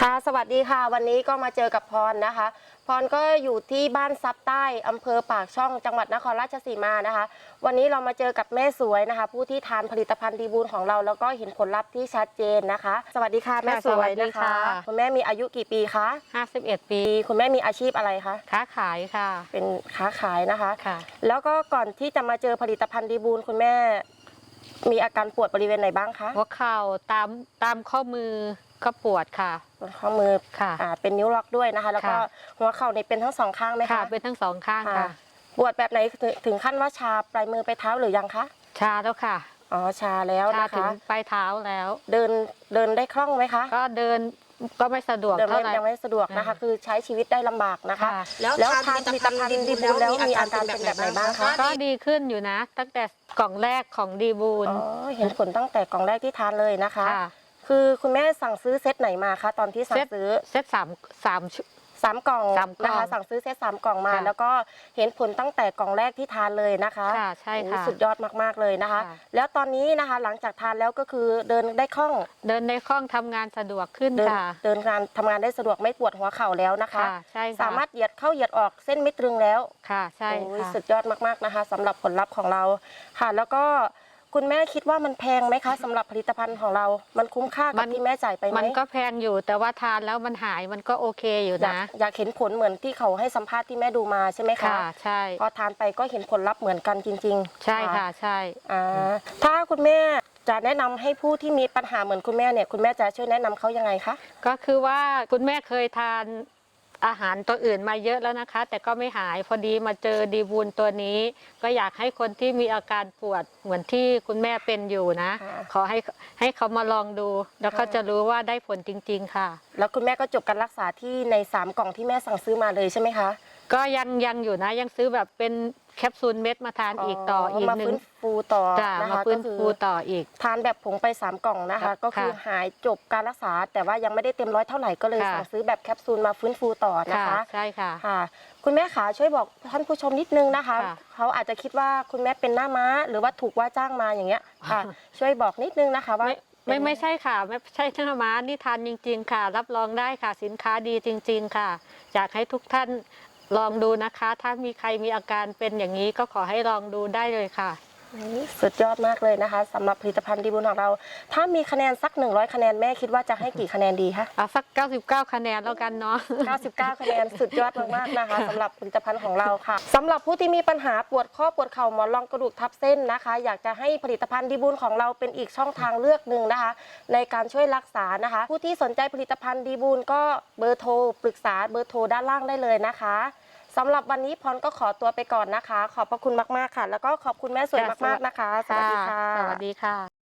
ค่ะ สวัสดีค่ะ วันนี้ก็มาเจอกับพรนะคะ พรก็อยู่ที่บ้านซับใต้อำเภอปากช่องจังหวัดนครราชสีมานะคะ วันนี้เรามาเจอกับแม่สวยนะคะ ผู้ที่ทานผลิตภัณฑ์ดีบูลของเรา แล้วก็เห็นผลลัพธ์ที่ชัดเจนนะคะ สวัสดีค่ะแม่สวยสวัสดีนะคะค่ะ คุณแม่มีอายุกี่ปีคะ51ปีคุณแม่มีอาชีพอะไรคะค้าขายค่ะเป็นค้าขายนะคะ ค่ะ แล้วก็ก่อนที่จะมาเจอผลิตภัณฑ์ดีบูลคุณแม่ มีอาการปวดบริเวณไหนบ้างคะหัวเข่าตามตามข้อมือ ก็ปวดค่ะบนข้อมือค่ะอ่าเป็นนิ้วล็อกด้วยนะคะ แล้วก็ค่ะ หัวเข่าในเป็นทั้งสองข้างไหมค่ะคะเป็นทั้งสองข้างค่ะปวดแบบไหนถึงถึงขั้นว่าชาปลายมือไปเท้าหรือยังคะชาแล้วค่ะอ๋อชาแล้วชานะถึงคะ ปลายเท้าแล้ว เดินเดินได้คล่องไหมคะก็เดินก็ไม่สะดวกเดินเท่าไม่ไหร่ ยังไม่สะดวกนะคะ อ่า คือใช้ชีวิตได้ลำบากนะคะ ค่ะแล้วทานผลิตภัณฑ์ดีบูลแล้วมีอาการเป็นแบบไหนบ้างคะ ก็ดีขึ้นอยู่นะ ตั้งแต่กล่องแรกของดีบูล อ๋อเห็นผลตั้งแต่กล่องแรกที่ทานเลยนะคะ ค่ะ คือคุณแม่สั่งซื้อเซตไหนมาคะตอนที่สั่เซงตซื้อเซตสามสามชุดสามกล่องสามกล่องนะคะสั่งซื้อเซตสามกล่องมา ค่ะ แล้วก็เห็นผลตั้งแต่กล่องแรกที่ทานเลยนะคะค่ะ ใช่โอ้ค่ะสุดยอดมากๆเลยนะคะ ค่ะ แล้วตอนนี้นะคะหลังจากทานแล้วก็คือเดินได้คล่องเดินในคล่องทำงานสะดวกขึ้นเดินค่ะเดินงานทำงานได้สะดวกไม่ปวดหัวเข่าแล้วนะคะ ค่ะ ใช่ค่ะสามารถเหยียดเข้าเหยียดออกเส้นไม่ตรึงแล้วค่ะใช่โอ้ยค่ะ สุดยอดมากๆนะคะสำหรับผลลัพธ์ของเราค่ะ แล้วก็ คุณแม่คิดว่ามันแพงไหมคะสำหรับผลิตภัณฑ์ของเรา มันคุ้มค่ากับที่แม่จ่ายไปไหมมันก็แพงอยู่แต่ว่าทานแล้วมันหายมันก็โอเคอยู่อยากนะ อยากเห็นผลเหมือนที่เขาให้สัมภาษณ์ที่แม่ดูมาใช่ไหมคะ ค่ะใช่ พอทานไปก็เห็นผลลัพธ์เหมือนกันจริงๆใช่ค่ะใช่ อ่าถ้าคุณแม่จะแนะนำให้ผู้ที่มีปัญหาเหมือนคุณแม่เนี่ย คุณแม่จะช่วยแนะนำเขายังไงคะ ก็คือว่าคุณแม่เคยทาน อาหารตัวอื่นมาเยอะแล้วนะคะ แต่ก็ไม่หายพอดีมาเจอดีบูลตัวนี้ ก็อยากให้คนที่มีอาการปวดเหมือนที่คุณแม่เป็นอยู่นะค่ะขอให้ให้เขามาลองดู แล้วเขาค่ะจะรู้ว่าได้ผลจริง ๆ ค่ะ แล้วคุณแม่ก็จบการรักษาที่ในสามกล่องที่แม่สั่งซื้อมาเลยใช่ไหมคะ ก็ยังยังอยู่นะยังซื้อแบบเป็น แคปซูลเม็ดมาทานอีกต่ออีกมาหนึ่ฟื้งนฟูต่อจ้านะมาคะฟื้นก็คือฟูต่ออีก ทานแบบผงไปสามกล่องนะคะค่ะก็คือหายจบการรักษา แต่ว่ายังไม่ได้เต็มร้อยเท่าไหร่ก็เลยค่ะ สั่งซื้อแบบแคปซูลมาฟื้นฟูต่อนะค่ะคะ ใช่ค่ะ ค่ะ คุณแม่ขาช่วยบอกท่านผู้ชมนิดนึงนะคะ ค่ะเขาอาจจะคิดว่าคุณแม่เป็นหน้าม้า หรือว่าถูกว่าจ้างมาอย่างเงี้ยค่ะ ช่วยบอกนิดนึงนะคะว่า ไม่ไม่ไม่ใช่ค่ะ ไม่ใช่หน้าม้านี่ทานจริง ๆ ค่ะ รับรองได้ค่ะสินค้าดีจริง ๆ ค่ะอยากให้ทุกท่าน ลองดูนะคะ ถ้ามีใครมีอาการเป็นอย่างนี้ก็ขอให้ลองดูได้เลยค่ะ สุดยอดมากเลยนะคะสำหรับผลิตภัณฑ์ดีบุญของเรา ถ้ามีคะแนนสัก 100 คะแนนแม่คิดว่าจะให้กี่คะแนนดีคะเอาสัก 99 คะแนนแล้วกันเนาะ 99 คะแนนสุดยอดมากๆนะคะสำหรับผลิตภัณฑ์ของเราค่ะสำหรับผู้ที่มีปัญหาปวดข้อปวดเข่าหมอนรองกระดูกทับเส้นนะคะ อยากจะให้ผลิตภัณฑ์ดีบุญของเราเป็นอีกช่องทางเลือกหนึ่งนะคะ ในการช่วยรักษานะคะ ผู้ที่สนใจผลิตภัณฑ์ดีบุญก็เบอร์โทรปรึกษาเบอร์โทรด้านล่างได้เลยนะคะ สำหรับวันนี้พรก็ขอตัวไปก่อนนะคะ ขอบพระคุณมาก ๆ ค่ะ แล้วก็ขอบคุณแม่สวยมากๆนะคะ สวัสดีค่ะ สวัสดีค่ะ